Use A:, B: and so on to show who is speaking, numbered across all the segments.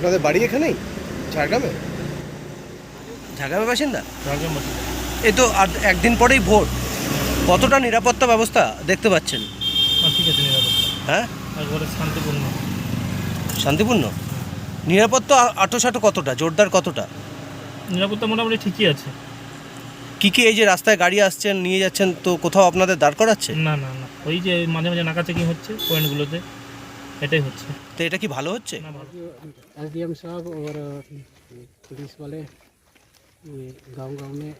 A: আপনাদের বাড়ি এখানেই? ঝাড়গ্রামে? ঝাড়গ্রামের বাসিন্দা?
B: ঝাড়গ্রাম বাসী
A: এই তো আর একদিন পরেই ভোট। কতটা নিরাপত্তা ব্যবস্থা দেখতে পাচ্ছেন?
B: ঠিক আছে নিরাপত্তা।
A: হ্যাঁ?
B: একবারে শান্তিপূর্ণ।
A: শান্তিপূর্ণ? নিরাপত্তা আটোসাটো কতটা? জোরদার কতটা?
B: নিরাপত্তা মোটামুটি ঠিকই আছে।
A: কি কি এই যে রাস্তায় গাড়ি আসছেন নিয়ে যাচ্ছেন তো কোথাও আপনাদের দাঁড় করাচ্ছে?
B: না না না। ওই যে মাঝে মাঝে নাকা চেকিং হচ্ছে পয়েন্টগুলোতে এটাই হচ্ছে
A: তো এটা কি ভালো হচ্ছে
B: না ভালো
C: एस डी एम साहब और पुलिस वाले ये गांव गांव में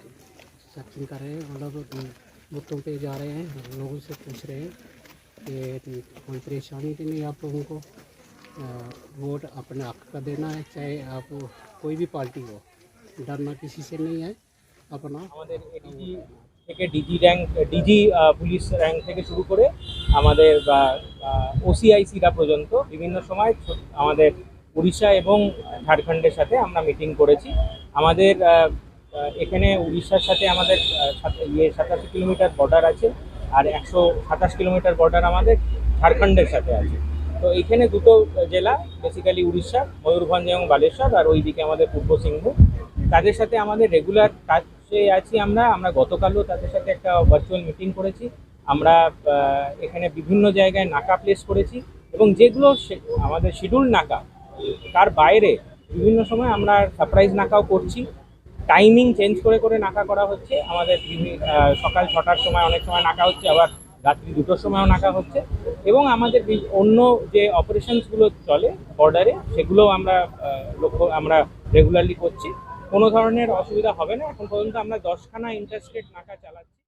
C: सर्चिंग कर रहे हैं मतलब बुतों पे जा रहे हैं लोगों से पूछ रहे हैं कि कोई परेशानी तो नहीं आप लोगों को अ, वोट अपने हक का देना है चाहे आप कोई भी पार्टी हो डरना किसी से नहीं है अपना
D: আমাদের এডিজি থেকে DG rank DG police rank থেকে শুরু করে আমাদের ওসিআইসিরা পর্যন্ত বিভিন্ন সময় আমাদের উড়িষ্যা এবং ঝাড়খণ্ডের সাথে আমরা মিটিং করেছি। আমাদের এখানে উড়িষ্যার সাথে আমাদের ইয়ে সাতাশি কিলোমিটার বর্ডার আছে আর একশো সাতাশ কিলোমিটার বর্ডার আমাদের ঝাড়খণ্ডের সাথে আছে। তো এখানে দুটো জেলা বেসিক্যালি উড়িষ্যা, ময়ূরভঞ্জ এবং বালেশ্বর আর ওইদিকে আমাদের পূর্ব সিংভূম তাদের সাথে আমাদের রেগুলার কাজে আছি আমরা। আমরা গতকালও তাদের সাথে একটা ভার্চুয়াল মিটিং করেছি। আমরা এখানে বিভিন্ন জায়গায় নাকা প্লেস করেছি এবং যেগুলো আমাদের শিডিউল নাকা, তার বাইরে বিভিন্ন সময় আমরা সারপ্রাইজ নাকাও করছি। টাইমিং চেঞ্জ করে করে নাকা করা হচ্ছে। আমাদের সকাল ছটার সময় অনেক সময় নাকা হচ্ছে, আবার রাত্রি দুটোর সময়ও নাকা হচ্ছে। এবং আমাদের অন্য যে অপারেশনসগুলো চলে বর্ডারে সেগুলো আমরা লক্ষ্য, আমরা রেগুলারলি করছি। কোনো ধরনের অসুবিধা হবে না। এখন পর্যন্ত আমরা দশখানা ইন্টারস্টেট নাকা চালাচ্ছি।